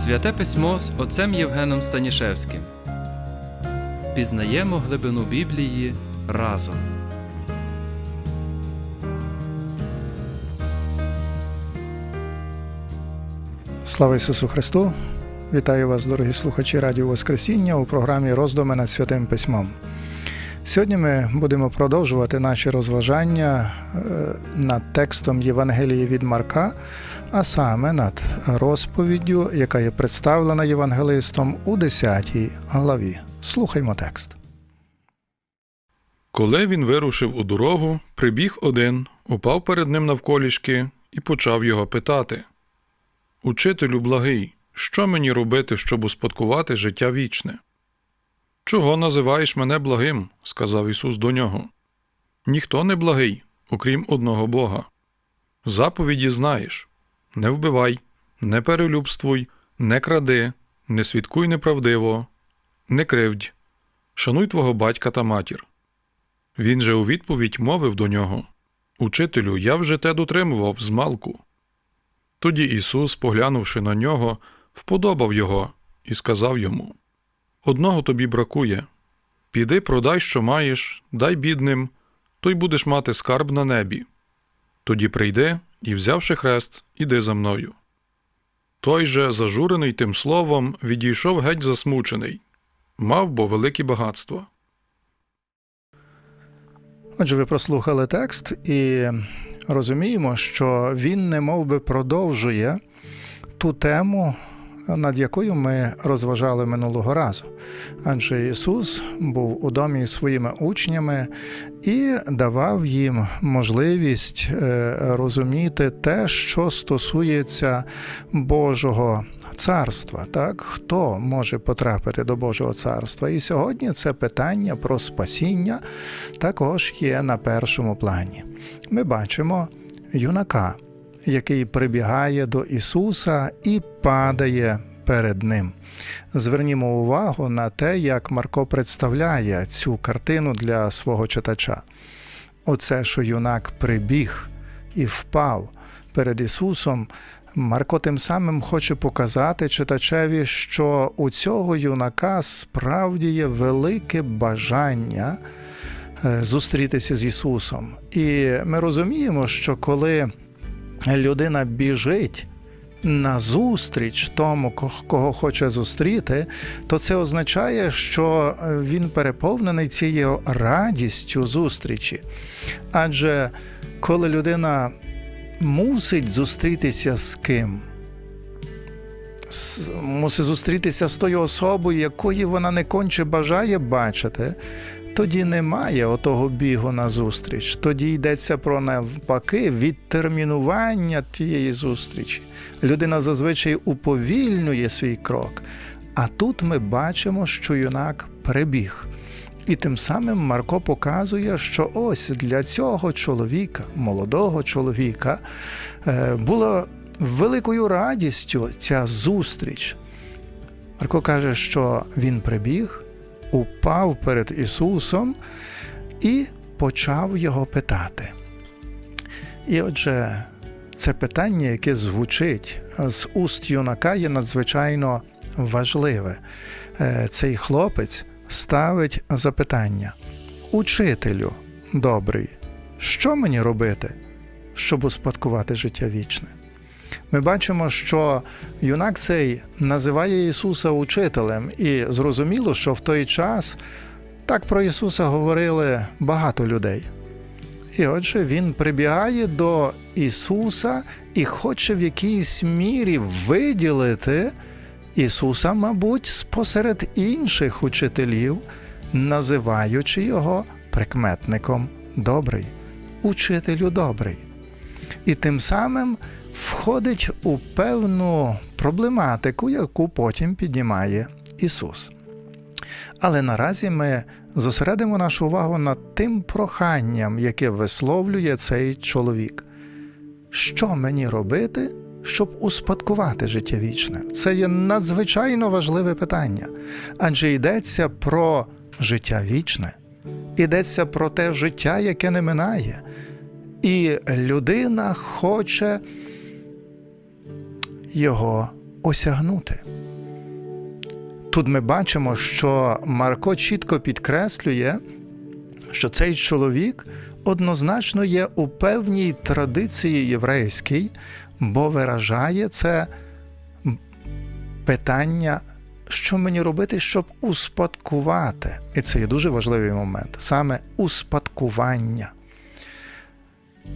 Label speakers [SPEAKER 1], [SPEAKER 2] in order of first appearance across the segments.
[SPEAKER 1] Святе письмо з отцем Євгеном Станішевським. Пізнаємо глибину Біблії разом.
[SPEAKER 2] Слава Ісусу Христу! Вітаю вас, дорогі слухачі Радіо Воскресіння у програмі Роздуми над Святим Письмом. Сьогодні ми будемо продовжувати наші розважання е, над текстом Євангелії від Марка, а саме над розповіддю, яка є представлена євангелистом у 10 главі. Слухаймо текст.
[SPEAKER 3] Коли він вирушив у дорогу, прибіг один, упав перед ним навколішки і почав його питати Учителю благий, що мені робити, щоб успадкувати життя вічне? Чого називаєш мене благим? сказав Ісус до нього. Ніхто не благий, окрім одного Бога. Заповіді знаєш не вбивай, не перелюбствуй, не кради, не свідкуй неправдиво, не кривдь, шануй твого батька та матір. Він же у відповідь мовив до нього Учителю, я вже те дотримував з малку. Тоді Ісус, поглянувши на нього, вподобав його і сказав йому Одного тобі бракує піди, продай, що маєш, дай бідним, то й будеш мати скарб на небі. Тоді прийди і, взявши хрест, іди за мною. Той же, зажурений тим словом, відійшов геть засмучений, мав бо великі багатства.
[SPEAKER 2] Отже, ви прослухали текст і розуміємо, що він немов би продовжує ту тему, над якою ми розважали минулого разу. Адже Ісус був у домі зі своїми учнями і давав їм можливість е, розуміти те, що стосується Божого царства, так хто може потрапити до Божого царства? І сьогодні це питання про спасіння також є на першому плані. Ми бачимо юнака, який прибігає до Ісуса і падає перед Ним. Звернімо увагу на те, як Марко представляє цю картину для свого читача. Оце, що юнак прибіг і впав перед Ісусом, Марко тим самим хоче показати читачеві, що у цього юнака справді є велике бажання е, зустрітися з Ісусом. І ми розуміємо, що коли людина біжить на зустріч тому, кого хоче зустріти, то це означає, що е, він переповнений цією радістю зустрічі. Адже коли людина мусить зустрітися з ким? Мусить зустрітися з тою особою, якої вона не конче бажає бачити, тоді немає отого бігу на зустріч. Тоді йдеться про навпаки відтермінування тієї зустрічі. Людина зазвичай уповільнює свій крок. А тут ми бачимо, що юнак прибіг. І тим самим Марко показує, що ось для цього чоловіка, молодого чоловіка, е, була великою радістю ця зустріч. Марко каже, що він прибіг, упав перед Ісусом і почав його питати. І отже, це питання, яке звучить з уст юнака, є надзвичайно важливе. Е, Цей хлопець ставить запитання: Учителю добрий, що мені робити, щоб успадкувати життя вічне? Ми бачимо, що юнак цей називає Ісуса учителем, і зрозуміло, що в той час так про Ісуса говорили багато людей. І отже, він прибігає до Ісуса і хоче в якійсь мірі виділити Ісуса, мабуть, спосеред інших учителів, називаючи його прикметником добрий, учителю добрий. І тим самим входить у певну проблематику, яку потім піднімає Ісус. Але наразі ми зосередимо нашу увагу над тим проханням, яке висловлює цей чоловік. Що мені робити, щоб успадкувати життя вічне? Це є надзвичайно важливе питання, адже йдеться про життя вічне, йдеться про те життя, яке не минає. І людина хоче його осягнути. Тут ми бачимо, що Марко чітко підкреслює, що цей чоловік однозначно є у певній традиції єврейській, бо виражає це питання, що мені робити, щоб успадкувати. І це є дуже важливий момент саме успадкування.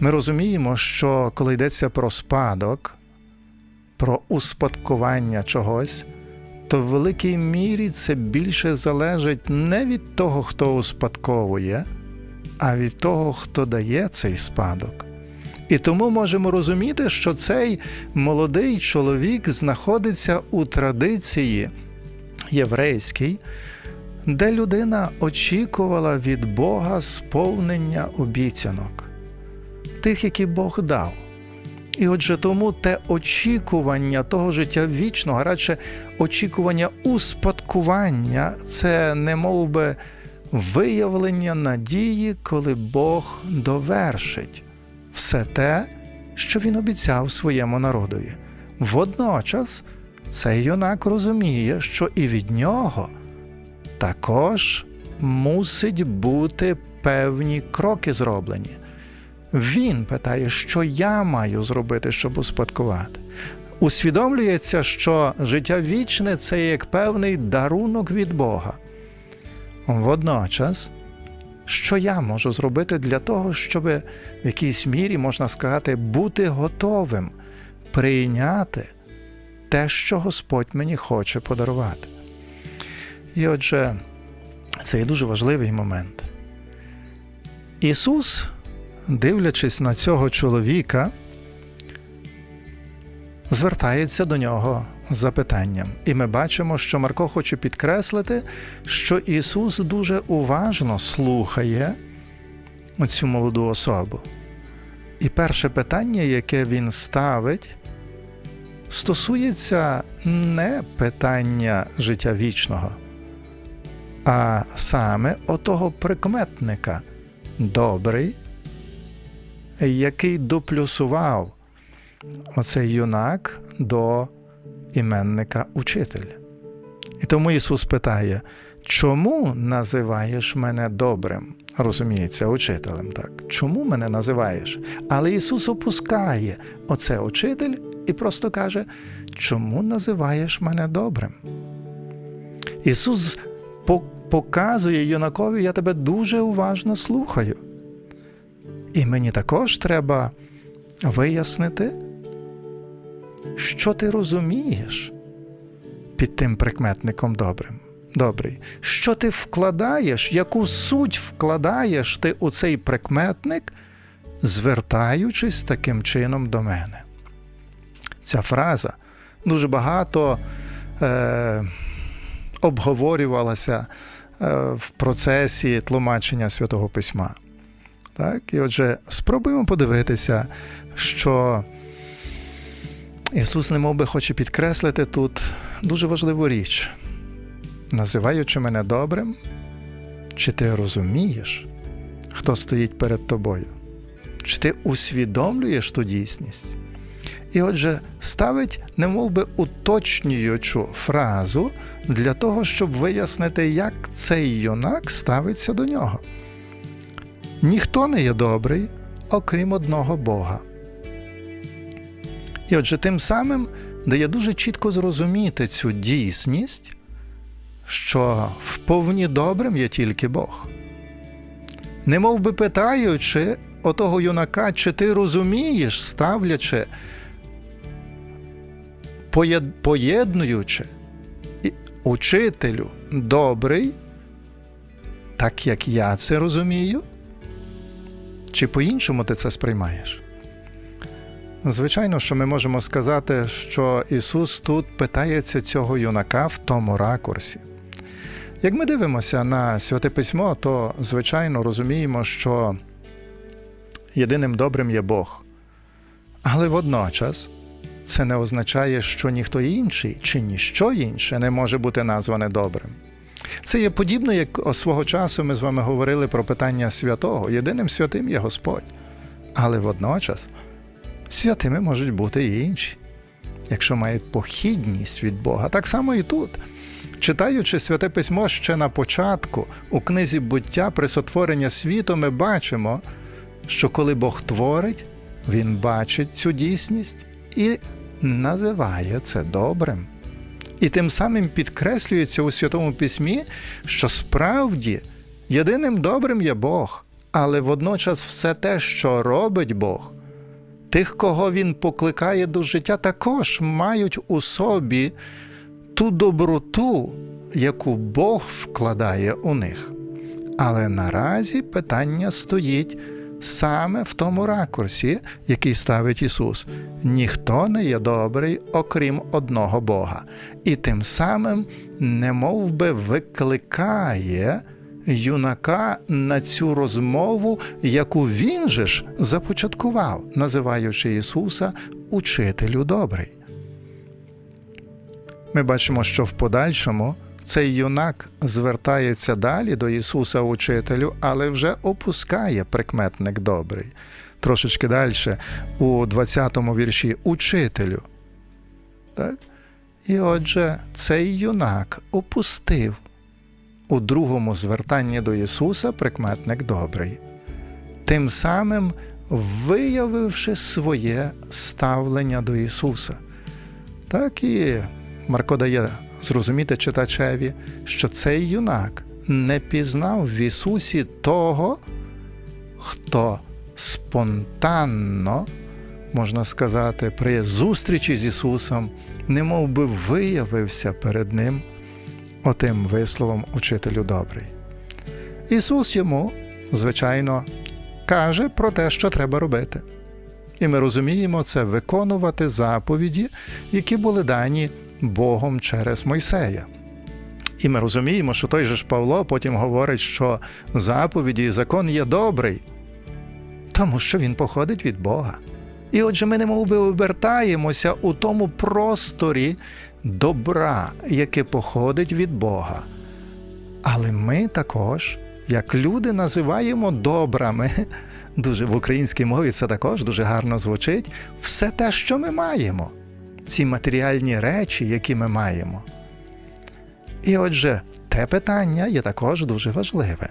[SPEAKER 2] Ми розуміємо, що коли йдеться про спадок, про успадкування чогось, то в великій мірі це більше залежить не від того, хто успадковує, а від того, хто дає цей спадок. І тому можемо розуміти, що цей молодий чоловік знаходиться у традиції єврейській, де людина очікувала від Бога сповнення обіцянок, тих, які Бог дав. І отже, тому те очікування того життя вічного, радше очікування успадкування, це не мов би виявлення надії, коли Бог довершить все те, що він обіцяв своєму народові. Водночас цей юнак розуміє, що і від нього також мусить бути певні кроки зроблені. Він питає, що я маю зробити, щоб успадкувати. Усвідомлюється, що життя вічне це як певний дарунок від Бога. Водночас, що я можу зробити для того, щоб в якійсь мірі, можна сказати, бути готовим прийняти те, що Господь мені хоче подарувати. І отже, це є дуже важливий момент. Ісус дивлячись на цього чоловіка, звертається до нього з запитанням. І ми бачимо, що Марко хоче підкреслити, що Ісус дуже уважно слухає цю молоду особу. І перше питання, яке він ставить, стосується не питання життя вічного, а саме отого прикметника добрий який доплюсував оцей юнак до іменника учитель. І тому Ісус питає, чому називаєш мене добрим? Розуміється, учителем, так. Чому мене називаєш? Але Ісус опускає оце учитель і просто каже, чому називаєш мене добрим? Ісус показує юнакові, я тебе дуже уважно слухаю. І мені також треба вияснити, що ти розумієш під тим прикметником добрим. Добрий. Що ти вкладаєш, яку суть вкладаєш ти у цей прикметник, звертаючись таким чином до мене? Ця фраза дуже багато е, обговорювалася е, в процесі тлумачення Святого Письма. Так? І отже, спробуємо подивитися, що Ісус немов би хоче підкреслити тут дуже важливу річ, називаючи мене добрим, чи ти розумієш, хто стоїть перед тобою? Чи ти усвідомлюєш ту дійсність? І отже, ставить немов би уточнюючу фразу для того, щоб вияснити, як цей юнак ставиться до нього. Ніхто не є добрий, окрім одного Бога. І отже, тим самим дає дуже чітко зрозуміти цю дійсність, що вповні добрим є тільки Бог. Немов би питаючи отого юнака, чи ти розумієш, ставлячи, поєднуючи учителю добрий, так як я це розумію, чи по-іншому ти це сприймаєш? Звичайно, що ми можемо сказати, що Ісус тут питається цього юнака в тому ракурсі. Як ми дивимося на Святе Письмо, то звичайно розуміємо, що єдиним добрим є Бог. Але водночас це не означає, що ніхто інший чи ніщо інше не може бути назване добрим. Це є подібно, як свого часу ми з вами говорили про питання святого. Єдиним святим є Господь. Але водночас святими можуть бути і інші. якщо мають похідність від Бога. Так само і тут. Читаючи святе письмо ще на початку, у книзі буття при сотворення світу, ми бачимо, що коли Бог творить, Він бачить цю дійсність і називає це добрим. І тим самим підкреслюється у Святому Письмі, що справді єдиним добрим є Бог, але водночас все те, що робить Бог, тих, кого Він покликає до життя, також мають у собі ту доброту, яку Бог вкладає у них. Але наразі питання стоїть саме в тому ракурсі, який ставить Ісус. Ніхто не є добрий, окрім одного Бога. І тим самим немов би викликає юнака на цю розмову, яку він же ж започаткував, називаючи Ісуса Учителю добрий. Ми бачимо, що в подальшому цей юнак звертається далі до Ісуса Учителю, але вже опускає прикметник добрий. Трошечки далі, у 20-му вірші Учителю. Так? І отже, цей юнак опустив у другому звертанні до Ісуса прикметник добрий, тим самим виявивши своє ставлення до Ісуса. Так і Марко дає зрозуміти читачеві, що цей юнак не пізнав в Ісусі того, хто спонтанно, можна сказати, при зустрічі з Ісусом, немов би виявився перед Ним отим висловом учителю добрий. Ісус йому, звичайно, каже про те, що треба робити. І ми розуміємо це виконувати заповіді, які були дані Богом через Мойсея. І ми розуміємо, що той же ж Павло потім говорить, що заповіді і закон є добрий, тому що він походить від Бога. І отже, ми немов би обертаємося у тому просторі добра, яке походить від Бога. Але ми також, як люди, називаємо добрами. Дуже в українській мові це також дуже гарно звучить. Все те, що ми маємо, ці матеріальні речі, які ми маємо. І отже, те питання є також дуже важливе.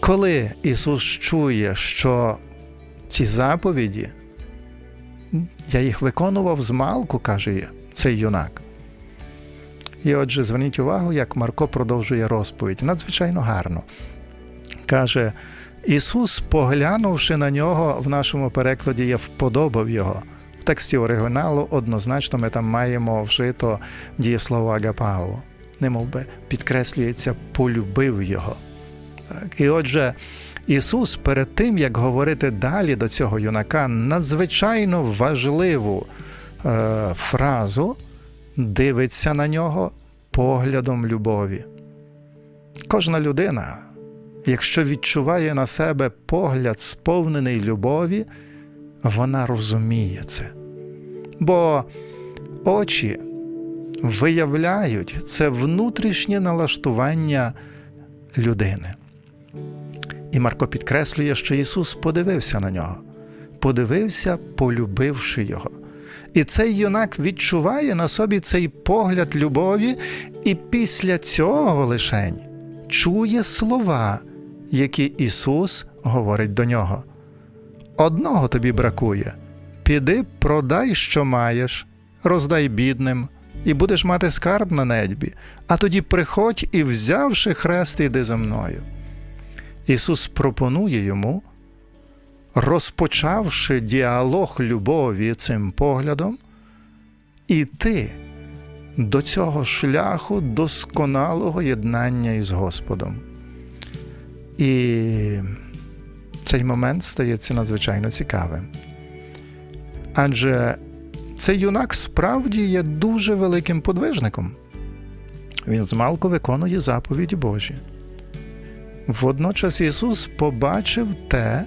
[SPEAKER 2] Коли Ісус чує, що ці заповіді, я їх виконував з малку, каже цей юнак. І отже, зверніть увагу, як Марко продовжує розповідь. Надзвичайно гарно. Каже, Ісус, поглянувши на нього, в нашому перекладі я вподобав його. В тексті оригіналу однозначно ми там маємо вжито дієслово агапао. Немов би підкреслюється, полюбив його. Так. І отже, Ісус перед тим, як говорити далі до цього юнака, надзвичайно важливу е, фразу дивиться на нього поглядом любові. Кожна людина, якщо відчуває на себе погляд, сповнений любові, вона розуміє це. Бо очі виявляють це внутрішнє налаштування людини. І Марко підкреслює, що Ісус подивився на нього, подивився, полюбивши його. І цей юнак відчуває на собі цей погляд любові, і після цього лишень чує слова, які Ісус говорить до нього. Одного тобі бракує піди, продай, що маєш, роздай бідним, і будеш мати скарб на недьбі, а тоді приходь і, взявши хрест, іди за мною. Ісус пропонує йому, розпочавши діалог любові цим поглядом, іти до цього шляху досконалого єднання із Господом. І цей момент стається надзвичайно цікавим. Адже цей юнак справді є дуже великим подвижником. Він змалку виконує заповіді Божі. Водночас Ісус побачив те,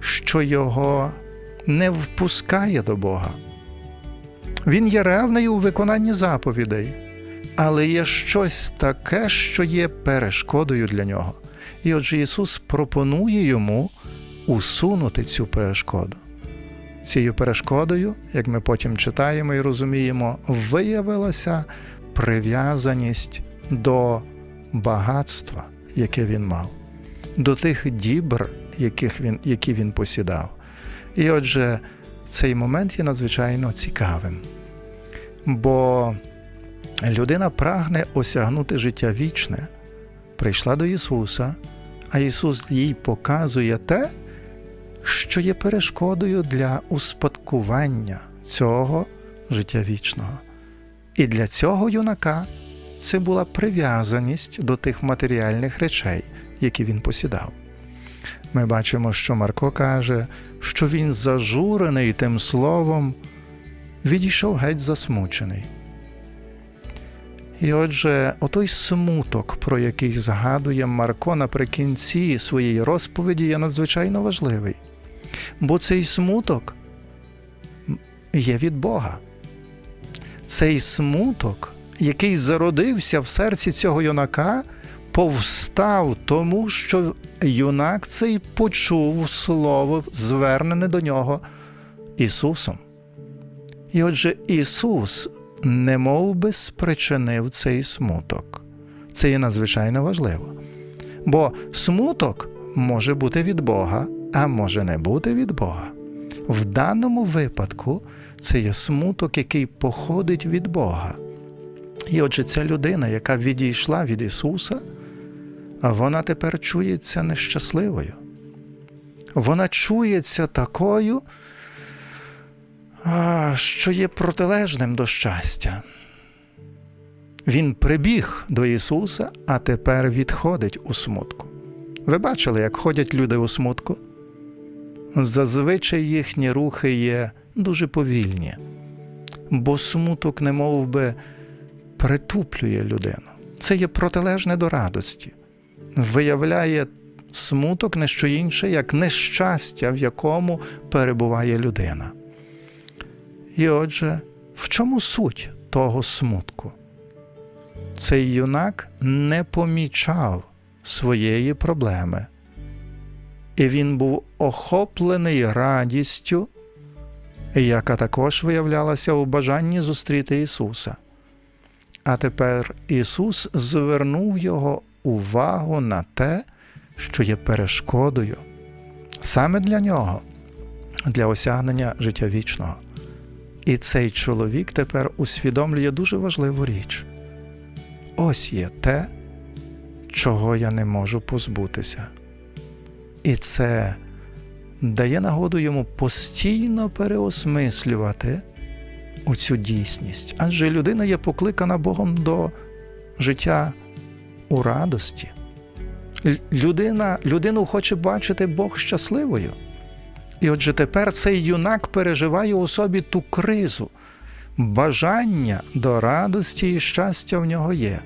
[SPEAKER 2] що його не впускає до Бога. Він є ревний у виконанні заповідей, але є щось таке, що є перешкодою для нього. І отже Ісус пропонує йому усунути цю перешкоду. Цією перешкодою, як ми потім читаємо і розуміємо, виявилася прив'язаність до багатства, яке він мав, до тих дібр, яких він, які він посідав. І отже, цей момент є надзвичайно цікавим, бо людина прагне осягнути життя вічне, прийшла до Ісуса, а Ісус їй показує те, що є перешкодою для успадкування цього життя вічного. І для цього юнака це була прив'язаність до тих матеріальних речей, які він посідав. Ми бачимо, що Марко каже, що він зажурений тим словом, відійшов геть засмучений. І отже, отой смуток, про який згадує Марко наприкінці своєї розповіді, є надзвичайно важливий. Бо цей смуток є від Бога. Цей смуток, який зародився в серці цього юнака, повстав тому, що юнак цей почув слово, звернене до нього Ісусом. І отже, Ісус не би спричинив цей смуток. Це є надзвичайно важливо. Бо смуток може бути від Бога, а може не бути від Бога. В даному випадку це є смуток, який походить від Бога. І отже, ця людина, яка відійшла від Ісуса, вона тепер чується нещасливою. Вона чується такою, що є протилежним до щастя. Він прибіг до Ісуса, а тепер відходить у смутку. Ви бачили, як ходять люди у смутку? Зазвичай їхні рухи є дуже повільні, бо смуток не би, притуплює людину. Це є протилежне до радості, виявляє смуток не що інше, як нещастя, в якому перебуває людина. І отже, в чому суть того смутку? Цей юнак не помічав своєї проблеми, і він був охоплений радістю, яка також виявлялася у бажанні зустріти Ісуса. А тепер Ісус звернув його увагу на те, що є перешкодою саме для нього, для осягнення життя вічного. І цей чоловік тепер усвідомлює дуже важливу річ. Ось є те, чого я не можу позбутися. І це дає нагоду йому постійно переосмислювати оцю дійсність. Адже людина є покликана Богом до життя у радості. Людина, Людину хоче бачити Бог щасливою. І отже, тепер цей юнак переживає у собі ту кризу. Бажання до радості і щастя в нього є.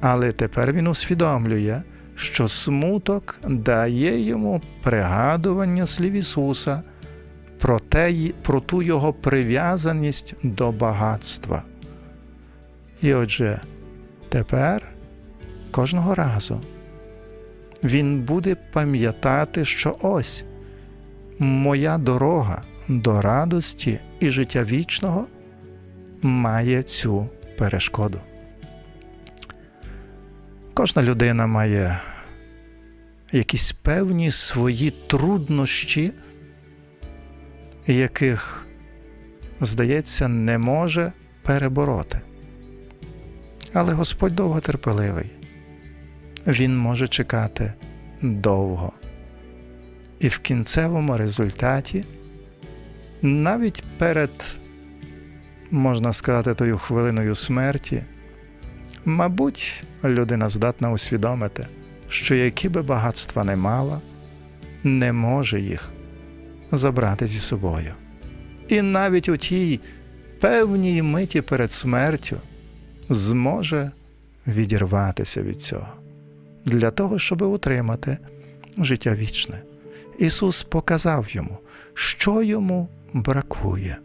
[SPEAKER 2] Але тепер він усвідомлює, що смуток дає йому пригадування слів Ісуса про, те, про ту його прив'язаність до багатства. І отже, тепер кожного разу він буде пам'ятати, що ось моя дорога до радості і життя вічного має цю перешкоду. Кожна людина має якісь певні свої труднощі, яких, здається, не може перебороти. Але Господь довготерпеливий. Він може чекати довго. І в кінцевому результаті, навіть перед, можна сказати, тою хвилиною смерті, мабуть, людина здатна усвідомити, що які би багатства не мала, не може їх забрати зі собою. І навіть у тій певній миті перед смертю зможе відірватися від цього для того, щоб утримати життя вічне. Ісус показав йому, що йому бракує.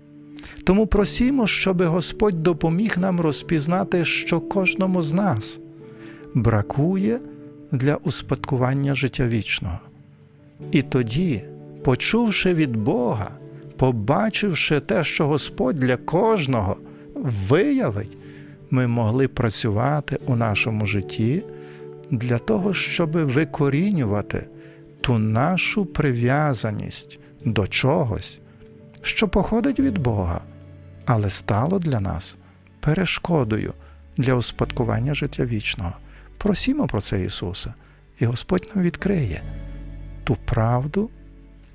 [SPEAKER 2] Тому просімо, щоб Господь допоміг нам розпізнати, що кожному з нас бракує для успадкування життя вічного. І тоді, почувши від Бога, побачивши те, що Господь для кожного виявить, ми могли працювати у нашому житті для того, щоб викорінювати ту нашу прив'язаність до чогось, що походить від Бога, але стало для нас перешкодою для успадкування життя вічного. Просімо про це Ісуса, і Господь нам відкриє ту правду,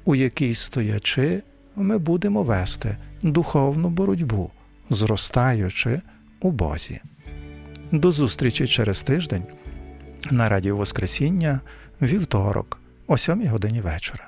[SPEAKER 2] у якій стоячи, ми будемо вести духовну боротьбу, зростаючи у Бозі. До зустрічі через тиждень на Радіо Воскресіння вівторок о 7 годині вечора.